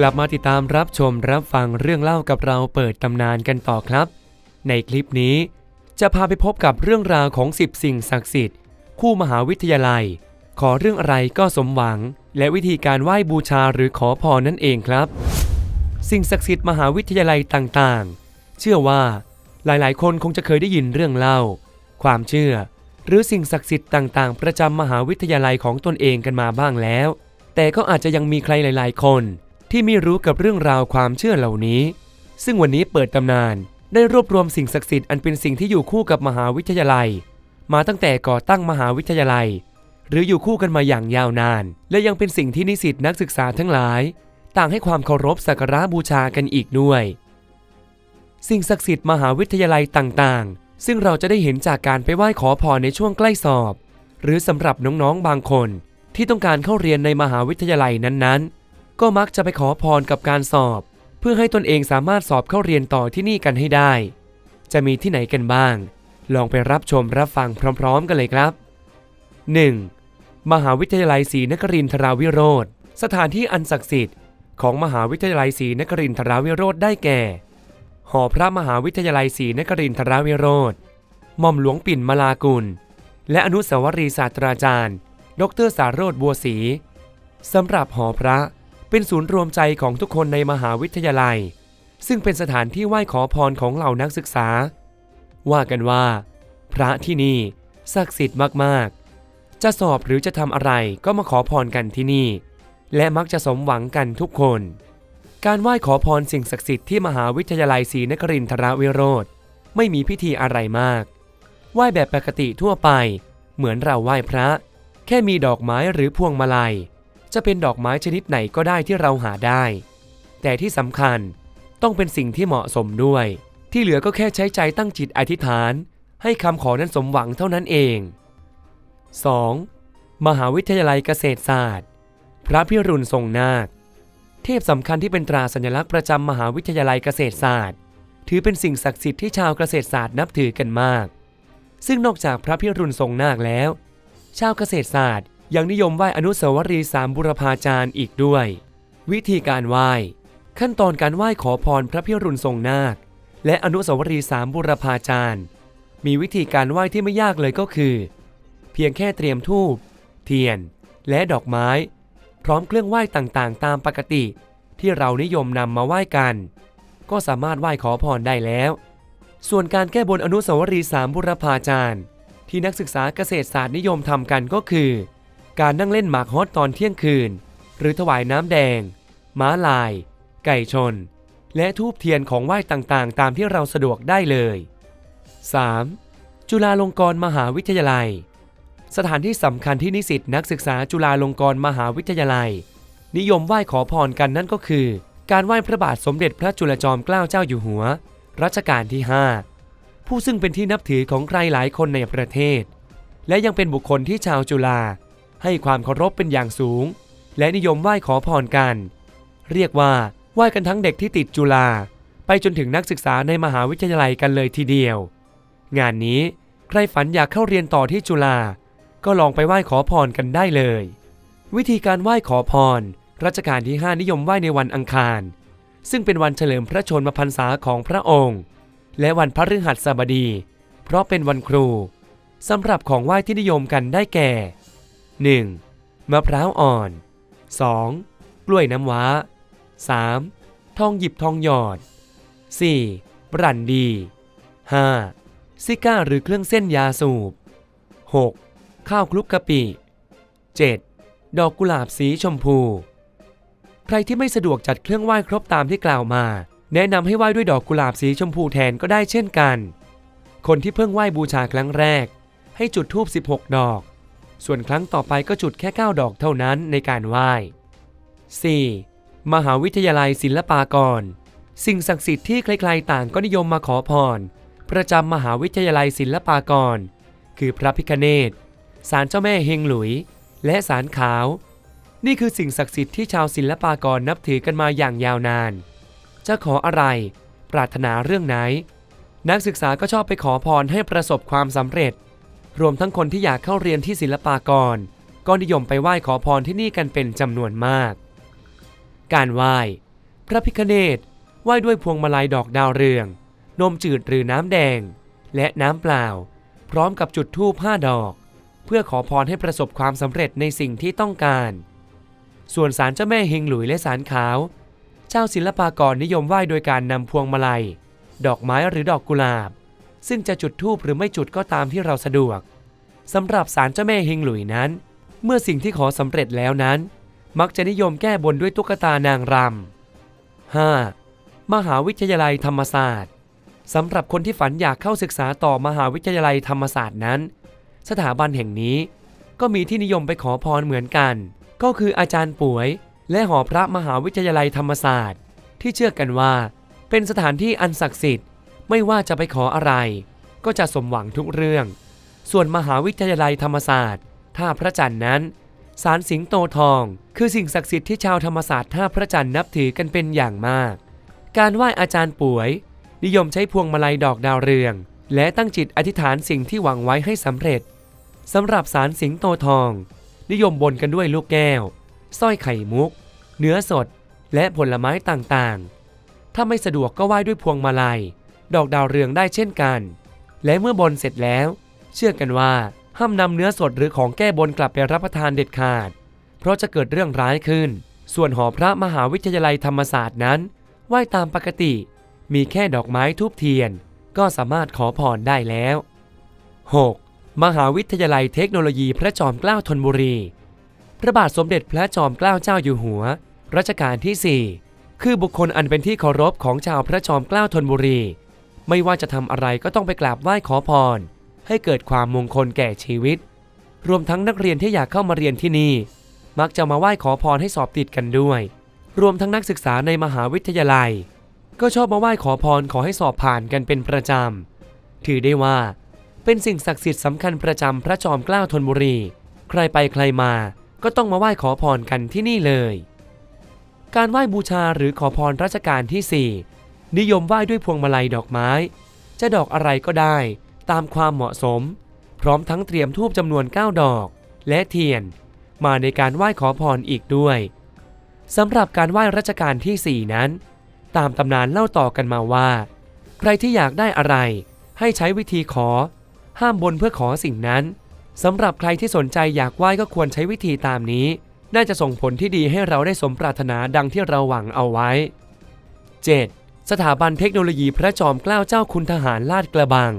กลับมาติดตามรับชมรับฟังเรื่องเล่ากับเราเปิดตำนานกันต่อครับ ในคลิปนี้ จะพาไปพบกับเรื่องราวของ 10 สิ่งศักดิ์สิทธิ์ คู่มหาวิทยาลัย ขอเรื่องอะไรก็สมหวัง และวิธีการไหว้บูชาหรือขอพรนั่นเองครับ สิ่งศักดิ์สิทธิ์มหาวิทยาลัยต่างๆ เชื่อว่าหลายๆ คนคงจะเคยได้ยินเรื่องเล่า ความเชื่อ หรือสิ่งศักดิ์สิทธิ์ต่าง ๆ ประจำมหาวิทยาลัยของตนเองกันมาบ้างแล้ว แต่ก็อาจจะยังมีใครหลาย ๆ คน ที่ไม่รู้กับเรื่องราวความเชื่อเหล่านี้ ซึ่งวันนี้เปิดตำนานได้รวบรวมสิ่งศักดิ์สิทธิ์อันเป็นสิ่งที่อยู่คู่กับมหาวิทยาลัย มาตั้งแต่ก่อตั้งมหาวิทยาลัย หรืออยู่คู่กันมาอย่างยาวนาน และยังเป็นสิ่งที่นิสิตนักศึกษาทั้งหลาย ต่างให้ความเคารพสักการะบูชากันอีกด้วย สิ่งศักดิ์สิทธิ์มหาวิทยาลัยต่างๆ ซึ่งเราจะได้เห็นจากการไปไหว้ขอพรในช่วงใกล้สอบ หรือสำหรับน้องๆบางคน ที่ต้องการเข้าเรียนในมหาวิทยาลัยนั้นๆ ก็มักจะไปขอพรกับการสอบ เพื่อให้ตนเองสามารถสอบเข้าเรียนต่อที่นี่กันให้ได้ จะมีที่ไหนกันบ้าง ลองไปรับชมรับฟังพร้อม ๆ กันเลยครับ 1. มหาวิทยาลัยศรีนครินทราวิโรธสถานที่อันศักดิ์สิทธิ์ของมหาวิทยาลัยศรีนครินทราวิโรธได้แก่ หอพระมหาวิทยาลัยศรีนครินทราวิโรธหม่อมหลวงปิ่นมาลากุล และอนุสาวรีย์ศาสตราจารย์ ดรสารโรธบัวศรีสำหรับหอพระ เป็นศูนย์รวมใจของทุกคนในมหาวิทยาลัย ซึ่งเป็นสถานที่ไหว้ขอพรของเหล่านักศึกษา ว่ากันว่า พระที่นี่ศักดิ์สิทธิ์มากๆ จะสอบหรือจะทำอะไรก็มาขอพรกันที่นี่ และมักจะสมหวังกันทุกคน การไหว้ขอพรสิ่งศักดิ์สิทธิ์ที่มหาวิทยาลัยศรีนครินทรวิโรธไม่มีพิธีอะไรมาก ไหว้แบบปกติทั่วไป เหมือนเราไหว้พระ แค่มีดอกไม้หรือพวงมาลัย จะเป็นดอกไม้ชนิดไหนก็ได้ที่เราหาได้ แต่ที่สำคัญต้องเป็นสิ่งที่เหมาะสมด้วย ที่เหลือก็แค่ใช้ใจตั้งจิตอธิษฐาน ให้คำขอนั้นสมหวังเท่านั้นเอง 2. มหาวิทยาลัยเกษตรศาสตร์ พระพิรุณทรงนาค เทพสำคัญที่เป็นตราสัญลักษณ์ประจำมหาวิทยาลัยเกษตรศาสตร์ ถือเป็นสิ่งศักดิ์สิทธิ์ที่ชาวเกษตรศาสตร์นับถือกันมาก ซึ่งนอกจากพระพิรุณทรงนาคแล้ว ชาวเกษตรศาสตร์ ยังนิยมไหว้อนุสาวรีย์สามบุรพาจารย์อีกด้วย วิธีการไหว้ ขั้นตอนการไหว้ขอพรพระพิรุณทรงนาค และอนุสาวรีย์สามบุรพาจารย์ มีวิธีการไหว้ที่ไม่ยากเลยก็คือ เพียงแค่เตรียมธูปเทียน และดอกไม้ พร้อมเครื่องไหว้ต่างๆ ตามปกติ ที่เรานิยมนำมาไหว้กัน ก็สามารถไหว้ขอพรได้แล้ว ส่วนการแก้บนอนุสาวรีย์สามบุรพาจารย์ ที่นักศึกษาเกษตรศาสตร์นิยมทำกันก็คือ การนั่งเล่นหมากฮอตตอนเที่ยงคืน หรือถวายน้ำแดง ม้าลาย ไก่ชน และทูบเทียนของไหว้ต่างๆ ตามที่เราสะดวกได้เลย 3. จุฬาลงกรณ์มหาวิทยาลัย สถานที่สำคัญที่นิสิตนักศึกษาจุฬาลงกรณ์มหาวิทยาลัย นิยมไหว้ขอพรกันนั่นก็คือ การไหว้พระบาทสมเด็จพระจุลจอมเกล้าเจ้าอยู่หัว รัชกาลที่ 5 ผู้ซึ่งเป็นที่นับถือของใครหลายคนในประเทศ และยังเป็นบุคคลที่ชาวจุฬา ให้ความเคารพเป็นอย่างสูง และนิยมไหว้ขอพรกัน เรียกว่าไหว้กันทั้งเด็กที่ติดจุฬาไปจนถึงนักศึกษาในมหาวิทยาลัยกันเลยทีเดียว งานนี้ใครฝันอยากเข้าเรียนต่อที่จุฬาก็ลองไปไหว้ขอพรกันได้เลย วิธีการไหว้ขอพร รัชกาลที่ 5 นิยมไหว้ในวันอังคาร ซึ่งเป็นวันเฉลิมพระชนมพรรษาของพระองค์ และวันพฤหัสบดี เพราะเป็นวันครูสำหรับของไหว้ที่นิยมกันได้แก่ 1. มะพร้าวอ่อน 2. กล้วยน้ำว้า 3. ทองหยิบทองหยอด 4. บรันดี 5. ซิก้าหรือเครื่องเส้นยาสูบ 6. ข้าวคลุกกะปิ 7. ดอกกุหลาบสีชมพู ใครที่ไม่สะดวกจัดเครื่องไหว้ครบตามที่กล่าวมา แนะนำให้ไหว้ด้วยดอกกุหลาบสีชมพูแทนก็ได้เช่นกัน คนที่เพิ่งไหว้บูชาครั้งแรก ให้จุดธูป16 ดอก ส่วนครั้งต่อไปก็จุดแค่ 9 ดอกเท่านั้นในการไหว้ 4. มหาวิทยาลัยศิลปากร สิ่งศักดิ์สิทธิ์ที่ใครๆต่างก็นิยมมาขอพร ประจำมหาวิทยาลัยศิลปากร คือพระพิคเนศศาลเจ้าแม่เฮงหลุย และศาลขาว นี่คือสิ่งศักดิ์สิทธิ์ที่ชาวศิลปากรนับถือกันมาอย่างยาวนาน จะขออะไร ปรารถนาเรื่องไหน นักศึกษาก็ชอบไปขอพรให้ประสบความสำเร็จ รวมทั้งคนที่อยากเข้าเรียนที่ศิลปากร ก็นิยมไปไหว้ขอพรที่นี่กันเป็นจำนวนมาก การไหว้ พระพิคเนตไหว้ด้วยพวงมาลัยดอกดาวเรือง นมจืดหรือน้ำแดง และน้ำเปล่า พร้อมกับจุดธูปห้าดอก เพื่อขอพรให้ประสบความสำเร็จในสิ่งที่ต้องการ ส่วนศาลเจ้าแม่เฮงหลุยและศาลขาว เจ้าศิลปากรนิยมไหว้โดยการนำพวงมาลัย ดอกไม้หรือดอกกุหลาบ ซึ่งจะจุดธูปหรือไม่จุดก็ตามที่เราสะดวกสำหรับศาลเจ้าแม่เฮงหลุยนั้น เมื่อสิ่งที่ขอสำเร็จแล้วนั้น มักจะนิยมแก้บนด้วยตุ๊กตานางรำ 5. มหาวิทยาลัยธรรมศาสตร์สำหรับคนที่ฝันอยากเข้าศึกษาต่อมหาวิทยาลัยธรรมศาสตร์นั้น สถาบันแห่งนี้ก็มีที่นิยมไปขอพรเหมือนกัน ก็คืออาจารย์ป่วย และหอพระมหาวิทยาลัยธรรมศาสตร์ ที่เชื่อกันว่า เป็นสถานที่อันศักดิ์สิทธิ์ ไม่ว่าจะไปขออะไร ก็จะสมหวังทุกเรื่อง ส่วนมหาวิทยาลัยธรรมศาสตร์ ท่าพระจันทร์นั้นศาลสิงโตทอง คือสิ่งศักดิ์สิทธิ์ที่ชาวธรรมศาสตร์ท่าพระจันทร์นับถือกันเป็นอย่างมาก การไหว้อาจารย์ป่วย นิยมใช้พวงมาลัยดอกดาวเรือง และตั้งจิตอธิษฐานสิ่งที่หวังไว้ให้สำเร็จสำหรับศาลสิงโตทอง นิยมบนกันด้วยลูกแก้วสร้อยไข่มุก เนื้อสด และผลไม้ต่างๆ ถ้าไม่สะดวกก็ไหว้ด้วยพวงมาลัย ดอกดาวเรืองได้เช่นกัน และเมื่อบนเสร็จแล้ว เชื่อกันว่าห้ามนำเนื้อสดหรือของแก้บนกลับไปรับประทานเด็ดขาด เพราะจะเกิดเรื่องร้ายขึ้น ส่วนหอพระมหาวิทยาลัยธรรมศาสตร์นั้นไหว้ตามปกติ มีแค่ดอกไม้ทูบเทียน ก็สามารถขอพรได้แล้ว 6. มหาวิทยาลัยเทคโนโลยีพระจอมเกล้าธนบุรี พระบาทสมเด็จพระจอมเกล้าเจ้าอยู่หัว รัชกาลที่ 4 คือบุคคลอันเป็นที่เคารพของชาวพระจอมเกล้าธนบุรี ไม่ว่าจะทำอะไรก็ต้องไปกราบไหว้ขอพร ให้เกิดความมงคลแก่ชีวิต รวมทั้งนักเรียนที่อยากเข้ามาเรียนที่นี่ มักจะมาไหว้ขอพรให้สอบติดกันด้วย รวมทั้งนักศึกษาในมหาวิทยาลัย ก็ชอบมาไหว้ขอพรขอให้สอบผ่านกันเป็นประจำ ถือได้ว่าเป็นสิ่งศักดิ์สิทธิ์สำคัญประจำพระจอมเกล้าธนบุรี ใครไปใครมาก็ต้องมาไหว้ขอพรกันที่นี่เลย การไหว้บูชาหรือขอพรรัชกาลที่ 4 นิยมไหว้ด้วยพวงมาลัยดอกไม้ จะดอกอะไรก็ได้ตามความเหมาะสม พร้อมทั้งเตรียมทูบจำนวน 9 ดอก และเทียน มาในการไหว้ขอพรอีกด้วยสำหรับการไหว้รัชกาลที่ 4 นั้น ตามตำนานเล่าต่อกันมาว่า ใครที่อยากได้อะไร ให้ใช้วิธีขอ ห้ามบนเพื่อขอสิ่งนั้นสำหรับใครที่สนใจอยากไหว้ก็ควรใช้วิธีตามนี้ น่าจะส่งผลที่ดีให้เราได้สมปรารถนาดังที่เราหวังเอาไว้ 7. สถาบันเทคโนโลยีพระจอมเกล้าเจ้าคุณทหารลาดกระบัง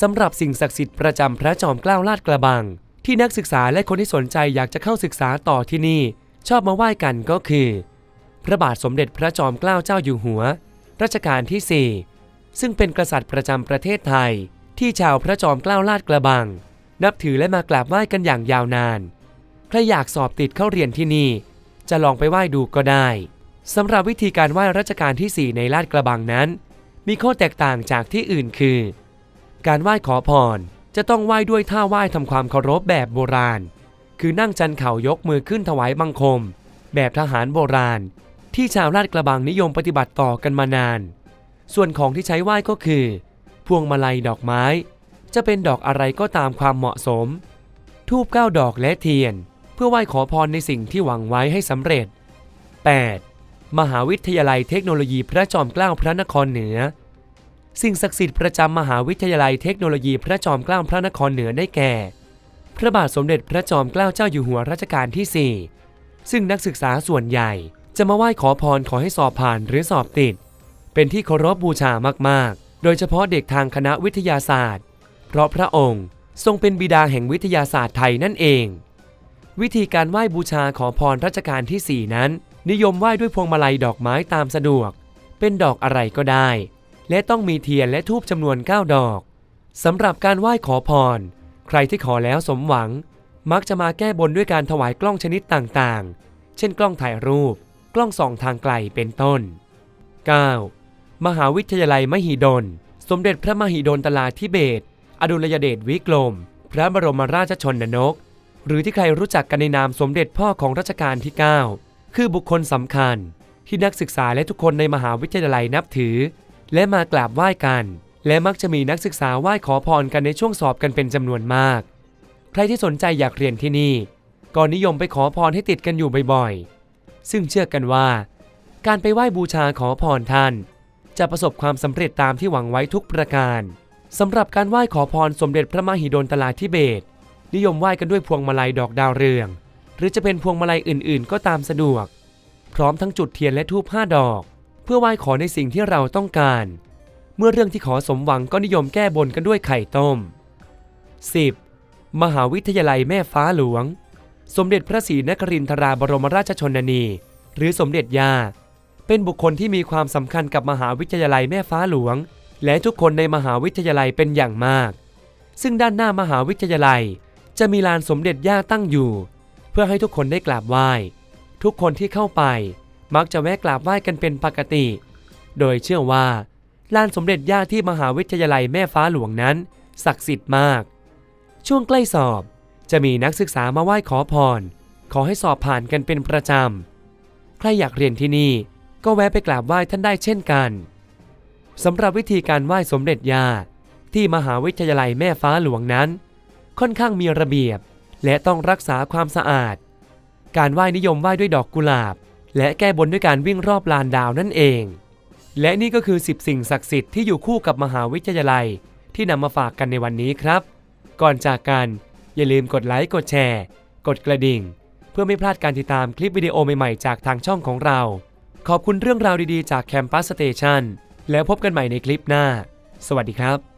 สำหรับสิ่งศักดิ์สิทธิ์ประจำพระจอมเกล้าลาดกระบัง ที่นักศึกษาและคนที่สนใจอยากจะเข้าศึกษาต่อที่นี่ ชอบมาไหว้กันก็คือ พระบาทสมเด็จพระจอมเกล้าเจ้าอยู่หัว รัชกาลที่ 4 ซึ่งเป็นกษัตริย์ประจำประเทศไทย ที่ชาวพระจอมเกล้าลาดกระบัง นับถือและมากราบไหว้กันอย่างยาวนาน ใครอยากสอบติดเข้าเรียนที่นี่ จะลองไปไหว้ดูก็ได้ สำหรับวิธีการไหว้รัชกาลที่ 4 ในลาดกระบังนั้น มีข้อแตกต่างจากที่อื่นคือ การไหว้ขอพรจะต้องไหว้ด้วยท่าไหว้ทำความเคารพแบบโบราณ คือนั่งจันเข่ายกมือขึ้นถวายบังคม แบบทหารโบราณ ที่ชาวลาดกระบังนิยมปฏิบัติต่อกันมานาน ส่วนของที่ใช้ไหว้ก็คือ พวงมาลัยดอกไม้ จะเป็นดอกอะไรก็ตามความเหมาะสม ทูบเก้าดอกและเทียน เพื่อไหว้ขอพรในสิ่งที่หวังไว้ให้สำเร็จ 8. มหาวิทยาลัยเทคโนโลยีพระจอมเกล้าพระนครเหนือ สิ่งศักดิ์สิทธิ์ประจำมหาวิทยาลัยเทคโนโลยีพระจอมเกล้าพระนครเหนือได้แก่ พระบาทสมเด็จพระจอมเกล้าเจ้าอยู่หัวรัชกาลที่ 4 ซึ่งนักศึกษาส่วนใหญ่จะมาไหว้ขอพรขอให้สอบผ่านหรือสอบติด เป็นที่เคารพบูชามากๆ โดยเฉพาะเด็กทางคณะวิทยาศาสตร์ เพราะพระองค์ทรงเป็นบิดาแห่งวิทยาศาสตร์ไทยนั่นเอง วิธีการไหว้บูชาขอพรรัชกาลที่ 4 นั้น นิยมไหว้ด้วยพวงมาลัยดอกไม้ตามสะดวก เป็นดอกอะไรก็ได้ และต้องมีเทียนและทูบจำนวน 9 ดอกสำหรับการไหว้ขอพร ใครที่ขอแล้วสมหวัง มักจะมาแก้บนด้วยการถวายกล้องชนิดต่างๆ เช่นกล้องถ่ายรูป กล้องส่องทางไกลเป็นต้น 9. มหาวิทยาลัยมหิดล สมเด็จพระมหิดลตลาธิเบศอดุลยเดชวิกรม พระบรมราชชนนก หรือที่ใครรู้จักกันในนามสมเด็จพ่อของรัชกาลที่ 9 คือบุคคลสำคัญที่นักศึกษาและทุกคนในมหาวิทยาลัยนับถือ และมากราบไหว้กัน และมักจะมีนักศึกษาไหว้ขอพรกันในช่วงสอบกันเป็นจำนวนมาก ใครที่สนใจอยากเรียนที่นี่ ก็นิยมไปขอพรให้ติดกันอยู่บ่อยๆ ซึ่งเชื่อกันว่า การไปไหว้บูชาขอพรท่าน จะประสบความสำเร็จตามที่หวังไว้ทุกประการสำหรับการไหว้ขอพรสมเด็จพระมหิดลตลาธิเบศนิยมไหว้กันด้วยพวงมาลัยดอกดาวเรือง หรือจะเป็นพวงมาลัยอื่นๆ ก็ตามสะดวก พร้อมทั้งจุดเทียนและธูปห้าดอก เพื่อไหว้ขอในสิ่งที่เราต้องการ เมื่อเรื่องที่ขอสมหวังก็นิยมแก้บนกันด้วยไข่ต้ม 10. มหาวิทยาลัยแม่ฟ้าหลวง สมเด็จพระศรีนครินทราบรมราชชนนี หรือสมเด็จยา เป็นบุคคลที่มีความสำคัญกับมหาวิทยาลัยแม่ฟ้าหลวง และทุกคนในมหาวิทยาลัยเป็นอย่างมาก ซึ่งด้านหน้ามหาวิทยาลัยจะมีลานสมเด็จย่าตั้งอยู่ เพื่อให้ทุกคนได้กราบไหว้ ทุกคนที่เข้าไป มักจะแวะกราบไหว้กันเป็นปกติ โดยเชื่อว่าลานสมเด็จย่าที่มหาวิทยาลัยแม่ฟ้าหลวงนั้น ศักดิ์สิทธิ์มาก ช่วงใกล้สอบจะมีนักศึกษามาไหว้ขอพร ขอให้สอบผ่านกันเป็นประจำ ใครอยากเรียนที่นี่ก็แวะไปกราบไหว้ท่านได้เช่นกันสำหรับวิธีการไหว้สมเด็จย่าที่มหาวิทยาลัยแม่ฟ้าหลวงนั้น ค่อนข้างมีระเบียบ และต้องรักษาความสะอาด การไหว้นิยมไหว้ด้วยดอกกุหลาบ และแก้บนด้วยการวิ่งรอบลานดาวนั่นเอง และนี่ก็คือ 10 สิ่งศักดิ์สิทธิ์ที่อยู่คู่กับมหาวิทยาลัย ที่นำมาฝากกันในวันนี้ครับ ก่อนจากกันอย่าลืมกดไลค์กดแชร์ กดกระดิ่ง เพื่อไม่พลาดการติดตามคลิปวิดีโอใหม่ๆจากทางช่องของเรา ขอบคุณเรื่องราวดีๆจากแคมปัสสเตชันแล้วพบกันใหม่ในคลิปหน้า สวัสดีครับ